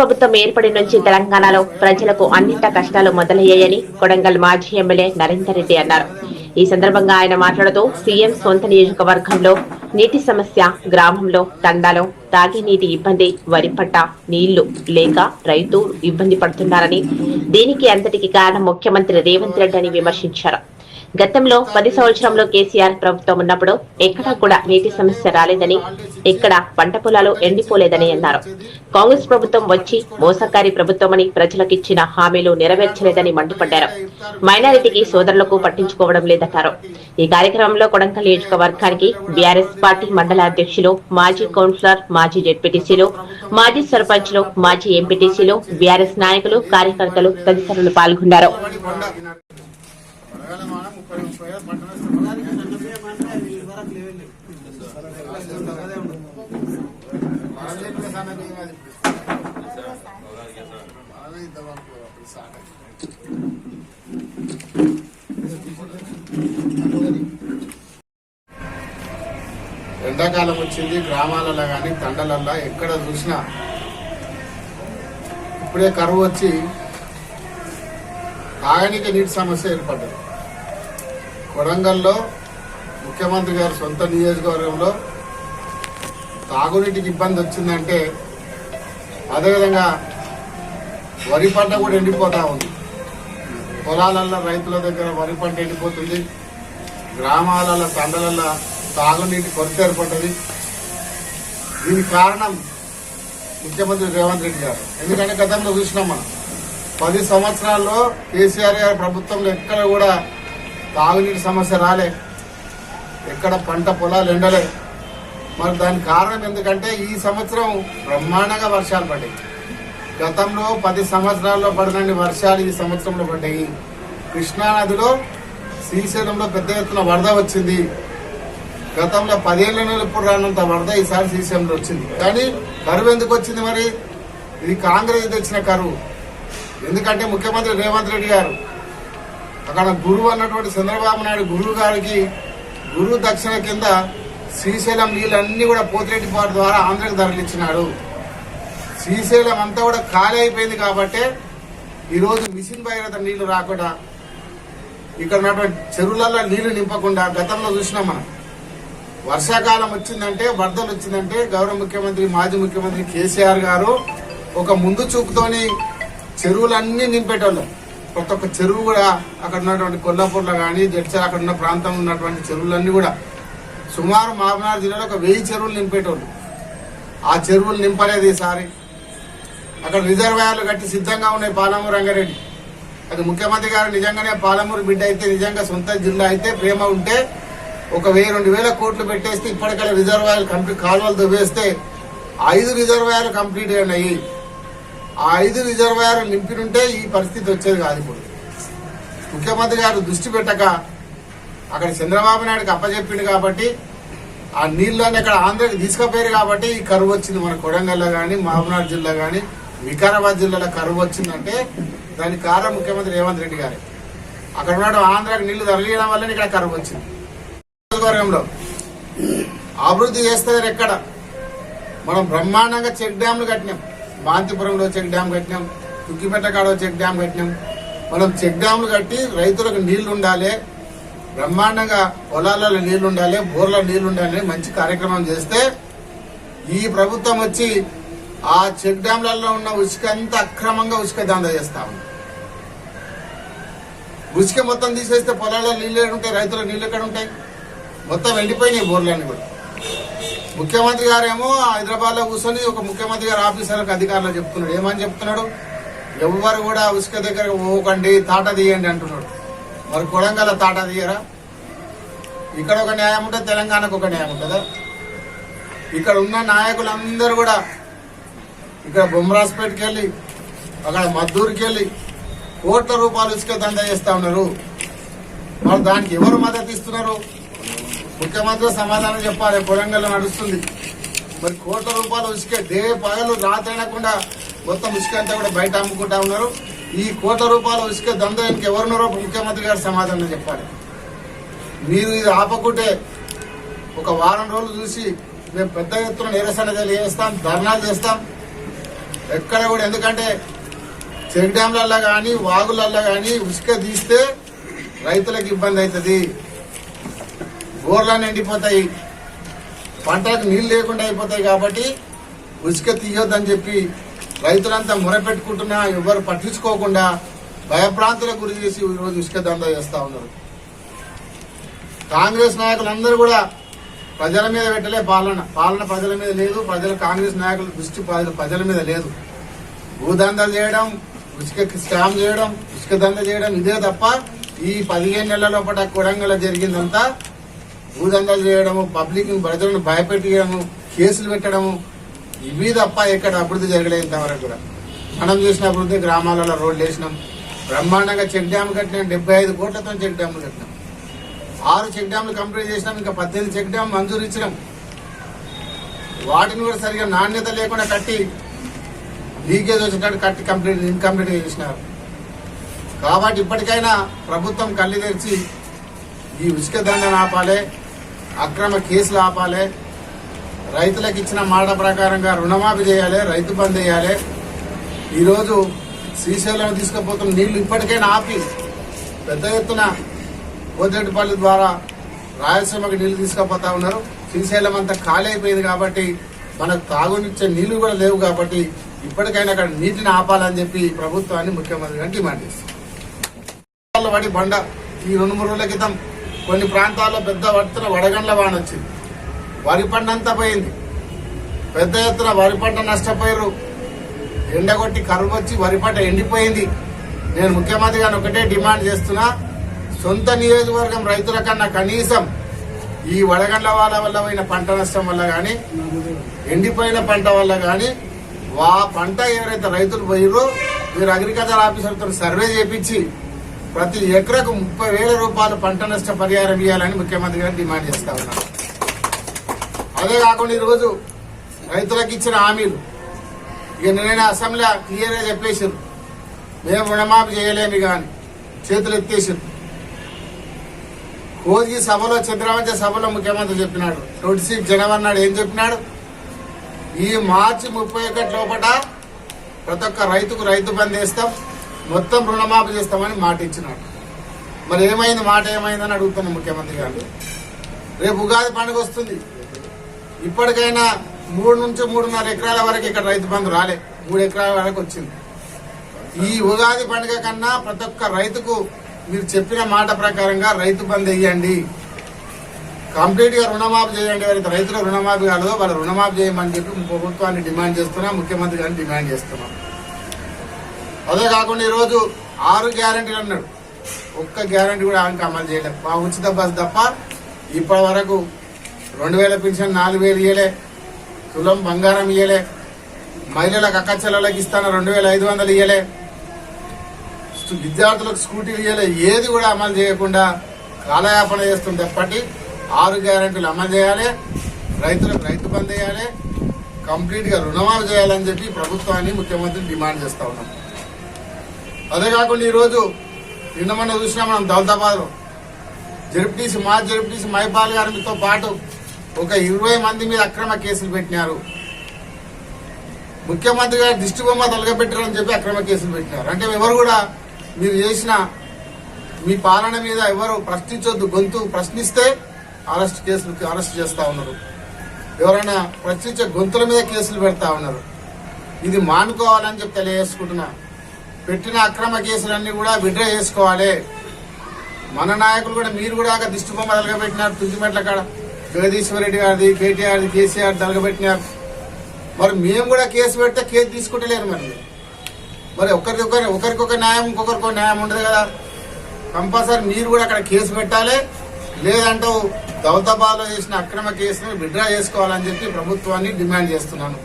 ప్రభుత్వం ఏర్పడి నుంచి తెలంగాణలో ప్రజలకు అన్నింట కష్టాలు మొదలయ్యాయని కొడంగల్ మాజీ ఎమ్మెల్యే నరేందర్ రెడ్డి అన్నారు. ఈ సందర్భంగా ఆయన మాట్లాడుతూ సీఎం సొంత నియోజకవర్గంలో నీటి సమస్య గ్రామంలో తండాలో తాగునీటి ఇబ్బంది వరి పట్ట నీళ్ళు లేక రైతు ఇబ్బంది పడుతున్నారని దీనికి అంతటికి కారణం ముఖ్యమంత్రి రేవంత్ రెడ్డి అని విమర్శించారు. గతంలో పది సంవత్సరంలో కేసీఆర్ ప్రభుత్వం ఉన్నప్పుడు ఎక్కడా కూడా నీటి సమస్య రాలేదని ఇక్కడ పంట పొలాలు ఎండిపోలేదని అన్నారు. కాంగ్రెస్ ప్రభుత్వం వచ్చి మోసకారి ప్రభుత్వమని ప్రజలకు ఇచ్చిన హామీలు నెరవేర్చలేదని మండిపడ్డారు. మైనారిటీకి సోదరులకు పట్టించుకోవడం లేదన్నారు. ఈ కార్యక్రమంలో కొడంకల్ నియోజకవర్గానికి బీఆర్ఎస్ పార్టీ మండల అధ్యక్షులు మాజీ కౌన్సిలర్ మాజీ జెడ్పీటీసీలు మాజీ సర్పంచ్లు మాజీ ఎంపీటీసీలు బీఆర్ఎస్ నాయకులు కార్యకర్తలు తదితరులు పాల్గొన్నారు వరగాలమాన ముప్పై ముప్పై వేల పంట నష్టం. మనం చెప్పిన సన్నది ఏం కాదు ఇప్పుడు. మనమే ఇద్దాం అనుకో, అప్పుడు సాగదు. ఎండాకాలం వచ్చింది గ్రామాలలో కానీ తండలల్లో ఎక్కడ చూసినా ఇప్పుడే కరువు వచ్చి తాగనీకి నీటి సమస్య ఏర్పడ్డది. కొడంగల్లో ముఖ్యమంత్రి గారి సొంత నియోజకవర్గంలో తాగునీటికి ఇబ్బంది వచ్చిందంటే అదేవిధంగా వరి పంట కూడా ఎండిపోతా ఉంది. పొలాలల్లో రైతుల దగ్గర వరి పంట ఎండిపోతుంది. గ్రామాలలో తండలల్లో తాగునీటి కొరత ఏర్పడ్డది. దీనికి కారణం ముఖ్యమంత్రి రేవంత్ రెడ్డి గారు. ఎందుకంటే గతంలో చూసినాం మనం. పది సంవత్సరాల్లో కేసీఆర్ గారి ప్రభుత్వంలో ఎక్కడ కూడా తాగునీటి సమస్య రాలే. ఎక్కడ పంట పొలాలు ఎండలే. మరి దానికి కారణం ఎందుకంటే ఈ సంవత్సరం బ్రహ్మాండంగా వర్షాలు పడ్డాయి. గతంలో పది సంవత్సరాల్లో పడినన్ని వర్షాలు ఈ సంవత్సరంలో పడ్డాయి. కృష్ణానదిలో శ్రీశైలంలో పెద్ద ఎత్తున వరద వచ్చింది. గతంలో పదేళ్ళలో ఇప్పుడు రానంత వరద ఈసారి శ్రీశైలంలో వచ్చింది. కానీ కరువు ఎందుకు వచ్చింది మరి? ఇది కాంగ్రెస్ తెచ్చిన కరువు. ఎందుకంటే ముఖ్యమంత్రి రేవంత్ రెడ్డి గారు అక్కడ గురువు అన్నటువంటి చంద్రబాబు నాయుడు గురువు గారికి గురువు దక్షిణ కింద శ్రీశైలం నీళ్ళన్నీ కూడా పోతిరెడ్డిపాటు ద్వారా ఆంధ్రకు తరలించినాడు శ్రీశైలం అంతా కూడా ఖాళీ అయిపోయింది కాబట్టి ఈరోజు మిషన్ భగీరథ నీళ్ళు రాకుండా ఇక్కడ ఉన్నటువంటి చెరువులలో నీళ్ళు నింపకుండా గతంలో చూసినాం మనం. వర్షాకాలం వచ్చిందంటే వరదలు వచ్చిందంటే గౌరవ ముఖ్యమంత్రి మాజీ ముఖ్యమంత్రి కేసీఆర్ గారు ఒక ముందు చూపుతోని చెరువులన్నీ నింపేటోళ్ళం. ప్రతి ఒక్క చెరువు కూడా అక్కడ ఉన్నటువంటి కొల్లాపూర్లో కానీ జడ్చర్ అక్కడ ఉన్న ప్రాంతంలో ఉన్నటువంటి చెరువులన్నీ కూడా సుమారు మహబూబ్నగర్ జిల్లాలో ఒక వెయ్యి చెరువులు నింపేటోళ్ళు. ఆ చెరువులు నింపలేదు ఈసారి. అక్కడ రిజర్వాయర్లు కట్టి సిద్ధంగా ఉన్నాయి పాలమూరు రంగారెడ్డి. అది ముఖ్యమంత్రి గారు నిజంగానే పాలమూరు బిడ్డ అయితే నిజంగా సొంత జిల్లా అయితే ప్రేమ ఉంటే ఒక వెయ్యి రెండు వేల కోట్లు పెట్టేస్తే ఇప్పటికల్లా రిజర్వాయర్లు కంప్లీట్ కాలువలు దువ్వేస్తే ఐదు రిజర్వాయర్లు కంప్లీట్ అయినాయి. ఆ ఐదు రిజర్వాయర్లు నింపినుంటే ఈ పరిస్థితి వచ్చేది కాదు ఇప్పుడు. ముఖ్యమంత్రి గారు దృష్టి పెట్టక అక్కడ చంద్రబాబు నాయుడుకి అప్పచెప్పిండు కాబట్టి ఆ నీళ్ళని అక్కడ ఆంధ్రకి తీసుకుపోయారు కాబట్టి ఈ కరువు వచ్చింది. మన కొడంగల్లో కానీ మహబూబ్నగర్ జిల్లా కానీ వికారాబాద్ జిల్లాలో కరువు వచ్చిందంటే దానికి కారణం ముఖ్యమంత్రి రేవంత్ రెడ్డి గారు. అక్కడ ఉన్న ఆంధ్రాకి నీళ్ళు తరలియడం వల్లనే ఇక్కడ కరువు వచ్చింది. నియోజకవర్గంలో అభివృద్ధి చేస్తారు ఎక్కడ? మనం బ్రహ్మాండంగా చెక్ డ్యాంలు కట్టినాం. బాంతిపురంలో చెక్ డ్యామ్ కట్టినాం. తుక్కిపెట్ట కాడ చెక్ డ్యామ్ కట్టినాం. మనం చెక్ డ్యాంలు కట్టి రైతులకు నీళ్ళు ఉండాలి. బ్రహ్మాండంగా పొలాలలో నీళ్ళు ఉండాలి బోర్లో నీళ్ళు ఉండాలి మంచి కార్యక్రమం చేస్తే ఈ ప్రభుత్వం వచ్చి ఆ చెక్ డ్యాంలలో ఉన్న ఉసుక అంతా అక్రమంగా ఉసుక దందా చేస్తా ఉంది. ఉసుక మొత్తం తీసేస్తే పొలాల్లో నీళ్ళు ఎక్కడుంటాయి రైతుల నీళ్ళు ఎక్కడ ఉంటాయి? మొత్తం ఎండిపోయినాయి బోర్లన్నీ కూడా. ముఖ్యమంత్రి గారేమో హైదరాబాద్లో కూర్చొని ఒక ముఖ్యమంత్రి గారు ఆఫీసర్లకు అధికారులు చెప్తున్నాడు. ఏమని చెప్తున్నాడు? ఎవరు కూడా ఉసుక దగ్గర పోకండి తాట తీయండి అంటున్నాడు. మరి కొడంగల్ తాట తీయరా? ఇక్కడ ఒక న్యాయం ఉంటుంది తెలంగాణకు ఒక న్యాయం ఉంటుందా? ఇక్కడ ఉన్న నాయకులందరూ కూడా ఇక్కడ బొమ్మరాజ్పేటకి వెళ్ళి అక్కడ మద్దూరుకి వెళ్ళి కోట్ల రూపాయలు ఇసుక దందా చేస్తా ఉన్నారు. వాళ్ళు దానికి ఎవరు మద్దతు ఇస్తున్నారు? ముఖ్యమంత్రి సమాధానం చెప్పాలి కొడంగల్ నడుస్తుంది. మరి కోట్ల రూపాయలు ఉసుక దే పగలు రాత్రి అనకుండా మొత్తం ఇసుక అంతా కూడా బయట అమ్ముకుంటా ఉన్నారు. ఈ కోట్ల రూపాయల ఉసుక దందానికి ఎవరున్నారో ముఖ్యమంత్రి గారు సమాధానం చెప్పాలి. మీరు ఇది ఆపకుంటే ఒక వారం రోజులు చూసి మేము పెద్ద ఎత్తున నిరసన చేస్తాం ధర్నాలు చేస్తాం. ఎక్కడ కూడా ఎందుకంటే చెక్ డ్యాంలల్లో కానీ వాగులల్లో కానీ ఉసుక తీస్తే రైతులకు ఇబ్బంది అవుతుంది బోర్లను ఎండిపోతాయి పంటలకు నీళ్ళు లేకుండా అయిపోతాయి కాబట్టి ఉసుక తీయొద్దని చెప్పి రైతులంతా మొరపెట్టుకుంటున్నా ఎవరు పట్టించుకోకుండా భయప్రాంతులకు గురి చేసి ఈరోజు ఉసుక దందా చేస్తా ఉన్నారు. కాంగ్రెస్ నాయకులందరూ కూడా ప్రజల మీద పెట్టలే పాలన. పాలన ప్రజల మీద లేదు. ప్రజల కాంగ్రెస్ నాయకుల దృష్టి ప్రజల మీద లేదు. భూదందాలు చేయడం ఉసుక స్కామ్ చేయడం ఉసుక దంద చేయడం ఇదే తప్ప ఈ పదిహేను నెలల లోపల కొడంగల్ జరిగిందంతా భూదందాలు చేయడము పబ్లిక్ ప్రజలను భయపెట్టడము కేసులు పెట్టడము ఇవి తప్ప ఎక్కడ అభివృద్ధి జరగలేదు ఇంతవరకు కూడా. మనం చూసిన అభివృద్ధి గ్రామాలలో రోడ్లు వేసినాం. బ్రహ్మాండంగా చెక్ డ్యామ్ కట్టినాం. డెబ్బై ఐదు కోట్లతో చెక్ డ్యామ్లు కట్టినాం. ఆరు చెక్ డ్యామ్లు కంప్లీట్ చేసినాం. ఇంకా పద్దెనిమిది చెక్ డ్యామ్ మంజూరు ఇచ్చినాం. వాటిని కూడా సరిగా నాణ్యత లేకుండా కట్టి లీకేజ్ వచ్చినట్టు కట్టి కంప్లీట్ ఇన్కంప్లీట్ చేసినారు. కాబట్టి ఇప్పటికైనా ప్రభుత్వం కళ్ళు తెరిచి ఈ ఉచిక దండను ఆపాలి అక్రమ కేసులు ఆపాలి రైతులకు ఇచ్చిన మాట ప్రకారంగా రుణమాఫీ చేయాలి రైతు బంద్ చేయాలి ఈరోజు శ్రీశైలం తీసుకుపోతున్న నీళ్ళు ఇప్పటికైనా ఆపి పెద్ద ఎత్తున కోదేటిపల్లి ద్వారా రాయలసీమకి నీళ్ళు తీసుకుపోతా ఉన్నారు. శ్రీశైలం అంతా ఖాళీ అయిపోయింది కాబట్టి మనకు తాగునిచ్చే నీళ్ళు కూడా లేవు కాబట్టి ఇప్పటికైనా అక్కడ నీటిని ఆపాలని చెప్పి ప్రభుత్వాన్ని ముఖ్యమంత్రి గారు డిమాండ్ చేస్తారు బండ. ఈ రెండు మూడు రోజుల క్రితం కొన్ని ప్రాంతాల్లో పెద్ద వడుతున్న వడగండ్ల వాన వచ్చింది. వరి పంట అంతా పోయింది. పెద్ద ఎత్తున వరి పంట నష్టపోయారు. ఎండగొట్టి కరువు వచ్చి వరి పంట ఎండిపోయింది. నేను ముఖ్యమంత్రి గారిని ఒకటే డిమాండ్ చేస్తున్నా సొంత నియోజకవర్గం రైతుల కన్నా కనీసం ఈ వడగండ్ల వాళ్ళ వల్ల పోయిన పంట నష్టం వల్ల కానీ ఎండిపోయిన పంట వల్ల కానీ వా పంట ఎవరైతే రైతులు పోయిరో మీరు అగ్రికల్చర్ ఆఫీసర్తో సర్వే చేపించి ప్రతి ఎకరకు ముప్పై వేల రూపాయలు పంట నష్ట పరిహారం ఇవ్వాలని ముఖ్యమంత్రి గారు డిమాండ్ చేస్తా ఉన్నారు అదే కాకుండా ఈరోజు రైతులకు ఇచ్చిన హామీలు. ఇక నేను అసెంబ్లీ క్లియర్గా చెప్పేసారు మేము రుణమాఫీ చేయలేము కానీ చేతులు ఎత్తేసారు కోజీ సభలో చంద్రవంచ సభలో ముఖ్యమంత్రి చెప్పినాడు. ట్వంటీ సిక్స్ ఏం చెప్పినాడు? ఈ మార్చి ముప్పై ఒకటి లోపల ప్రతి ఒక్క రైతుకు రైతు బంద్ చేస్తాం మొత్తం రుణమాఫీ చేస్తామని మాట ఇచ్చినాడు. మరి ఏమైంది? మాట ఏమైందని అడుగుతున్నాం ముఖ్యమంత్రి గారు. రేపు ఉగాది పండుగ వస్తుంది. ఇప్పటికైనా మూడు నుంచి మూడున్నర ఎకరాల వరకు ఇక్కడ రైతు బంధు రాలే. మూడు ఎకరాల వరకు వచ్చింది. ఈ ఉగాది పండుగ కన్నా ప్రతి ఒక్క రైతుకు మీరు చెప్పిన మాట ప్రకారంగా రైతు బంద్ వేయండి. కంప్లీట్గా రుణమాఫీ చేయండి. ఎవరైతే రైతుల రుణమాఫీ కాలేదో వాళ్ళు రుణమాఫీ చేయమని చెప్పి ప్రభుత్వాన్ని డిమాండ్ చేస్తున్నాం. ముఖ్యమంత్రి గారిని డిమాండ్ చేస్తున్నాం. అదే కాకుండా ఈరోజు ఆరు గ్యారంటీలు అన్నాడు. ఒక్క గ్యారంటీ కూడా ఆయనకు అమలు చేయలేదు. మా ఉచిత బస్ తప్ప ఇప్పటి వరకు రెండు వేల పెన్షన్ నాలుగు వేలు ఇయ్యలే. తులం బంగారం ఇయ్యలే. మహిళలకు అక్కచెల్లెలకు ఇస్తాను రెండు వేల ఐదు వందలు ఇయ్యలే. విద్యార్థులకు స్కూటీలు ఇయ్యలే. ఏది కూడా అమలు చేయకుండా కాలయాపన చేస్తుంది ఎప్పటి ఆరు గ్యారెంటీలు అమలు చేయాలి. రైతులకు రైతు బంద్ చేయాలి కంప్లీట్గా రుణమాలు రుణమాఫీ చేయాలని చెప్పి ప్రభుత్వాన్ని ముఖ్యమంత్రి డిమాండ్ చేస్తూ ఉన్నాం. అదే కాకుండా ఈరోజు నిన్న మొన్న చూసినా మనం దౌలతాబాద్ జడ్పీసీ మా జడ్పీసీ మైపాల్ గారితో పాటు ఒక ఇరవై మంది మీద అక్రమ కేసులు పెట్టినారు. ముఖ్యమంత్రి గారు దిష్టి బొమ్మ తొలగబెట్టారని చెప్పి అక్రమ కేసులు పెట్టినారు. అంటే ఎవరు కూడా మీరు చేసిన మీ పాలన మీద ఎవరు ప్రశ్నించొద్దు గొంతు ప్రశ్నిస్తే అరెస్ట్ కేసులు అరెస్ట్ చేస్తా ఉన్నారు. ఎవరైనా ప్రశ్నించే గొంతుల మీద కేసులు పెడతా ఉన్నారు. ఇది మానుకోవాలని చెప్పి తెలియజేసుకుంటున్నా. పెట్టిన అక్రమ కేసులన్నీ కూడా విడ్రా చేసుకోవాలి. మన నాయకులు కూడా మీరు కూడా దిష్టి బొమ్మ తొలగబెట్టినారు తుల్జిమెట్ల కాడ. జగదీశ్వర్ రెడ్డి గారిది కేటీఆర్ కేసీఆర్ తలగబెట్టినారు మరి మేము కూడా కేసు పెడితే కేసు తీసుకుంటలేరు మరి. మరి ఒకరికి ఒకరి ఒకరికొక న్యాయం ఇంకొకరికొక న్యాయం ఉండదు కదా. కంపల్సరీ మీరు కూడా అక్కడ కేసు పెట్టాలి. లేదంటే దౌతబాలో చేసిన అక్రమ కేసును విడ్డ్రా చేసుకోవాలని చెప్పి ప్రభుత్వాన్ని డిమాండ్ చేస్తున్నాను.